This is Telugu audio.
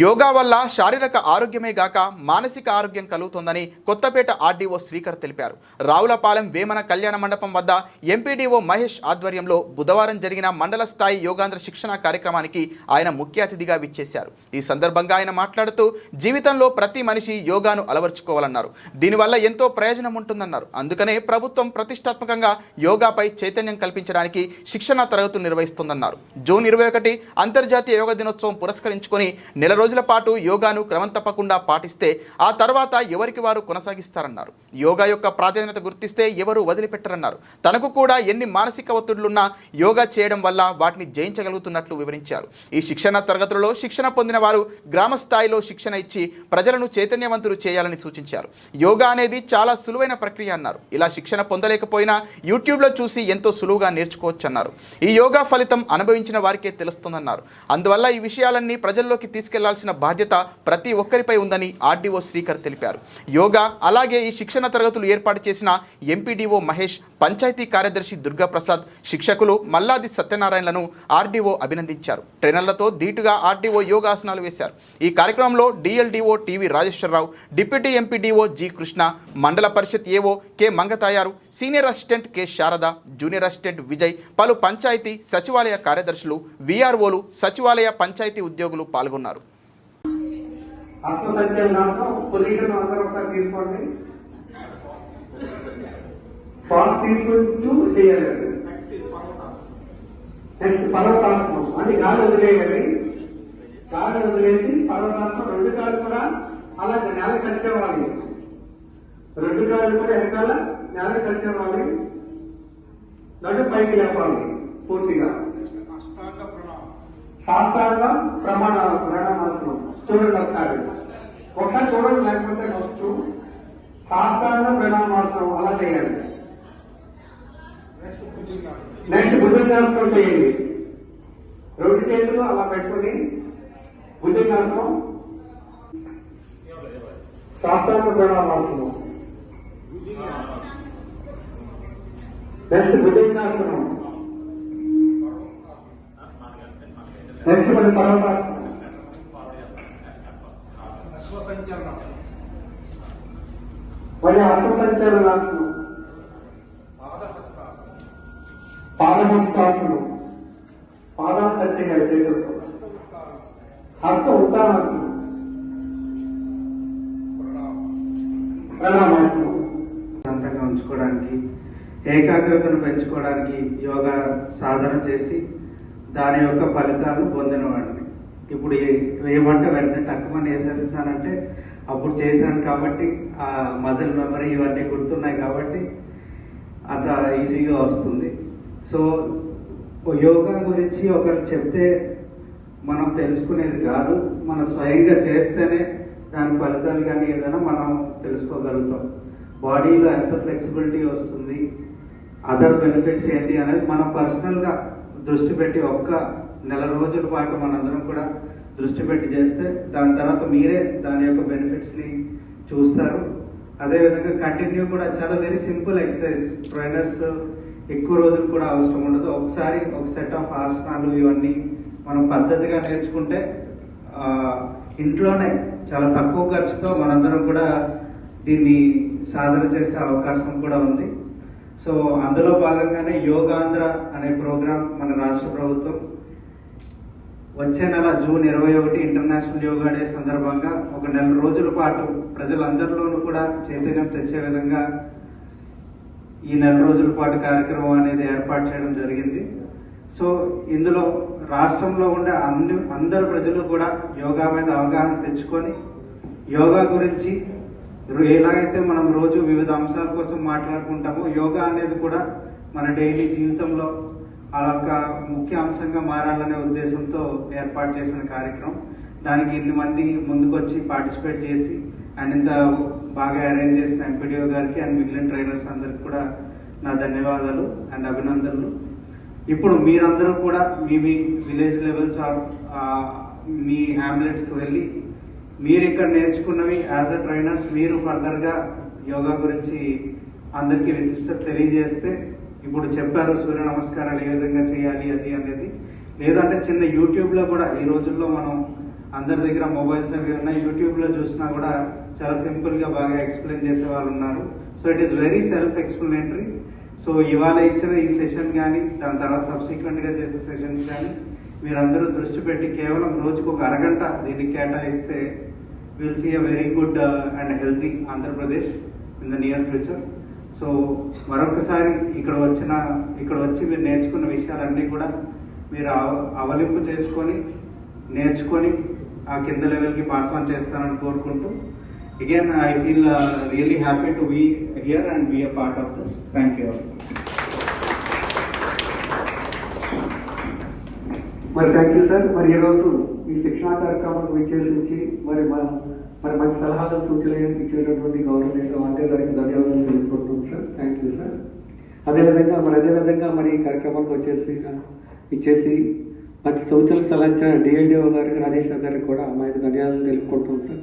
యోగా వల్ల శారీరక ఆరోగ్యమే గాక మానసిక ఆరోగ్యం కలుగుతుందని కొత్తపేట ఆర్డీఓ శ్రీకర్ తెలిపారు. రావులపాలెం వేమన కళ్యాణ మండపం వద్ద ఎంపీడీఓ మహేష్ ఆధ్వర్యంలో బుధవారం జరిగిన మండల స్థాయి యోగాంధ్ర శిక్షణ కార్యక్రమానికి ఆయన ముఖ్య అతిథిగా విచ్చేశారు. ఈ సందర్భంగా ఆయన మాట్లాడుతూ జీవితంలో ప్రతి మనిషి యోగాను అలవర్చుకోవాలన్నారు. దీనివల్ల ఎంతో ప్రయోజనం ఉంటుందన్నారు. అందుకనే ప్రభుత్వం ప్రతిష్టాత్మకంగా యోగాపై చైతన్యం కల్పించడానికి శిక్షణ తరగతులు నిర్వహిస్తుందన్నారు. జూన్ ఇరవై ఒకటి అంతర్జాతీయ యోగా దినోత్సవం పురస్కరించుకొని నెల రోజుల పాటు యోగాను క్రమం తప్పకుండా పాటిస్తే ఆ తర్వాత ఎవరికి వారు కొనసాగిస్తారన్నారు. యోగా యొక్క ప్రాధాన్యత గుర్తిస్తే ఎవరు వదిలిపెట్టరన్నారు. తనకు కూడా ఎన్ని మానసిక ఒత్తిడులున్నా యోగా చేయడం వల్ల వాటిని జయించగలుగుతున్నట్లు వివరించారు. ఈ శిక్షణ తరగతులలో శిక్షణ పొందిన వారు గ్రామ స్థాయిలో శిక్షణ ఇచ్చి ప్రజలను చైతన్యవంతులు చేయాలని సూచించారు. యోగా అనేది చాలా సులువైన ప్రక్రియ అన్నారు. ఇలా శిక్షణ పొందలేకపోయినా యూట్యూబ్లో చూసి ఎంతో సులువుగా నేర్చుకోవచ్చు అన్నారు ఈ యోగా ఫలితం అనుభవించిన వారికే తెలుస్తుందన్నారు. అందువల్ల ఈ విషయాలన్నీ ప్రజల్లోకి తీసుకెళ్ళాల్సిన బాధ్యత ప్రతి ఒక్కరిపై ఉందని ఆర్డీఓ శ్రీకర్ తెలిపారు. యోగా అలాగే ఈ శిక్షణ తరగతులు ఏర్పాటు చేసిన ఎంపీడీఓ మహేష్ పంచాయతీ కార్యదర్శి దుర్గాప్రసాద్ శిక్షకులు మల్లాది సత్యనారాయణలను ఆర్డీఓ అభినందించారు. ట్రైనర్లతో ధీటుగా ఆర్డీఓ యోగాసనాలు వేశారు. ఈ కార్యక్రమంలో DLDO TV Rajeshwararao deputy MPDO G Krishna మండల పరిషత్ AO K Mangatayaru senior assistant K Sharada junior assistant Vijay పలు పంచాయతీ సచివాలయ కార్యదర్శులు విఆర్ఓలు సచివాలయ పంచాయతీ ఉద్యోగులు పాల్గొన్నారు. హస్త సంచలనాసం పొజిషన్ అందరూ ఒకసారి తీసుకోండి. శ్వాస తీసుకుంటూ చేయాలి నెక్స్ట్ పర్వతాసనం అని గాలి వదిలేయాలి గాలి వదిలేసి పర్వతాసనం రెండు కాళ్ళు కూడా అలా నేల కలిసేవాలి రెండు కాళ్ళు కూడా వెనకాల నేల కలిసేవాలి నడు పైకి లేపాలి పూర్తిగా. శాస్త్రాంగ ప్రమాణ ప్రణామాసనం చూడండి ఒకసారి. ఒకసారి చూడండి లేకపోతే వస్తూ శాస్త్రాంగ ప్రణామాసనం అలా చేయాలి నెక్స్ట్ భుజంగాసనం. చేయండి. రెండు చేతులు అలా పెట్టుకుని భుజంగాసనం. శాస్త్రాంగ ప్రణామాసనం నెక్స్ట్ భుజంగాసనం. నెక్స్ట్ మరి పర్వతాసనం మరి అశ్వసంచలనాసనం పాదహస్తాసనం. పాదహస్తాసనం. పాదాలు టచ్ చేయాలి చేతులతో. హస్తవృత్తాసనం హస్త ఉత్తానాసనం ప్రణామాసనం. ఉంచుకోవడానికి ఏకాగ్రతను పెంచుకోవడానికి యోగా సాధన చేసి దాని యొక్క ఫలితాలు పొందిన వాడిని ఇప్పుడు ఏ- ఏమంటే వెంటనే తక్కువని వేసేస్తున్నానంటే అప్పుడు చేశాను కాబట్టి ఆ మజిల్ మెమరీ ఇవన్నీ గుర్తున్నాయి కాబట్టి అంత ఈజీగా వస్తుంది. సో యోగా గురించి ఒకరు చెప్తే మనం తెలుసుకునేది కాదు. మనం స్వయంగా చేస్తేనే దాని ఫలితాలు కానీ ఏదైనా మనం తెలుసుకోగలుగుతాం. బాడీలో ఎంత ఫ్లెక్సిబిలిటీ వస్తుంది అదర్ బెనిఫిట్స్ ఏంటి అనేది మనం పర్సనల్గా దృష్టి పెట్టి ఒక్క నెల రోజుల పాటు మనందరం కూడా దృష్టి పెట్టి చేస్తే దాని తర్వాత మీరే దాని యొక్క బెనిఫిట్స్ని చూస్తారు. అదేవిధంగా కంటిన్యూ కూడా చాలా వెరీ సింపుల్ ఎక్సర్సైజ్ ట్రైనర్స్ ఎక్కువ రోజులు కూడా అవసరం ఉండదు. ఒకసారి ఒక సెట్ ఆఫ్ ఆసనాలు ఇవన్నీ మనం పద్ధతిగా నేర్చుకుంటే ఇంట్లోనే చాలా తక్కువ ఖర్చుతో మనందరం కూడా దీన్ని సాధన చేసే అవకాశం కూడా ఉంది. సో అందులో భాగంగానే యోగాంధ్ర అనే ప్రోగ్రాం మన రాష్ట్ర ప్రభుత్వం వచ్చే నెల జూన్ ఇరవై ఒకటి ఇంటర్నేషనల్ యోగా డే సందర్భంగా ఒక నెల రోజుల పాటు ప్రజలందరిలోనూ కూడా చైతన్యం తెచ్చే విధంగా ఈ నెల రోజుల పాటు కార్యక్రమం అనేది ఏర్పాటు చేయడం జరిగింది. సో ఇందులో రాష్ట్రంలో ఉండే అన్ని అందరు ప్రజలు కూడా యోగా మీద అవగాహన తెచ్చుకొని యోగా గురించి ఎలాగైతే మనం రోజు వివిధ అంశాల కోసం మాట్లాడుకుంటామో యోగా అనేది కూడా మన డైలీ జీవితంలో అదొక ముఖ్య అంశంగా మారాలనే ఉద్దేశంతో ఏర్పాటు చేసిన కార్యక్రమం. దానికి ఇన్ని మంది ముందుకొచ్చి పార్టిసిపేట్ చేసి అండ్ ఇంత బాగా అరేంజ్ చేసిన ఎంపీడీఓ గారికి అండ్ మిగిలిన ట్రైనర్స్ అందరికి కూడా నా ధన్యవాదాలు అండ్ అభినందనలు. ఇప్పుడు మీరందరూ కూడా మీ మీ విలేజ్ లెవెల్స్ ఆర్ మీ హ్యామ్లెట్స్కి వెళ్ళి మీరు ఇక్కడ నేర్చుకున్నవి యాజ్ అ ట్రైనర్స్ మీరు ఫర్దర్గా యోగా గురించి అందరికీ విశిష్టత తెలియజేస్తే ఇప్పుడు చెప్పారు సూర్య నమస్కారాలు ఏ విధంగా చేయాలి అది అనేది. లేదంటే చిన్న యూట్యూబ్లో కూడా ఈ రోజుల్లో మనం అందరి దగ్గర మొబైల్స్ అవి ఉన్నాయి యూట్యూబ్లో చూసినా కూడా చాలా సింపుల్గా బాగా ఎక్స్ప్లెయిన్ చేసే వాళ్ళు ఉన్నారు. So it is very self explanatory so ఇవాళ ఇచ్చిన ఈ సెషన్ కానీ దాని తర్వాత సబ్సిక్వెంట్గా చేసే సెషన్స్ కానీ మీరందరూ దృష్టి పెట్టి కేవలం రోజుకు ఒక అరగంట దీన్ని కేటాయిస్తే will see a very good and healthy Andhra Pradesh in the near future so మరొకసారి ఇక్కడ వచ్చిన ఇక్కడ వచ్చి మీరు నేర్చుకున్న విషయాలన్నీ కూడా మీరు అవలింపు చేసుకొని నేర్చుకొని ఆ కింద లెవెల్కి పాస్ ఆన్ చేస్తారని కోరుకుంటూ again I feel really happy to be here and be a part of this thank you మరి థ్యాంక్ యూ సార్ మరి ఈరోజు ఈ శిక్షణా కార్యక్రమం విచ్చేసించి మరి మా మరి మంచి సలహాలు సూచనలు ఇచ్చేటటువంటి గవర్నమెంట్ అంటే దానికి ధన్యవాదాలు తెలుపుకుంటున్నాం సార్ థ్యాంక్ యూ సార్ అదేవిధంగా మరి అదేవిధంగా మరి ఈ కార్యక్రమానికి వచ్చేసి ఇచ్చేసి మంచి సూచనలు సలహా డిఐడిఓ గారికి రాజేష్ గారికి కూడా మా థ్యాంక్ ధన్యవాదాలు తెలుపుకుంటున్నాం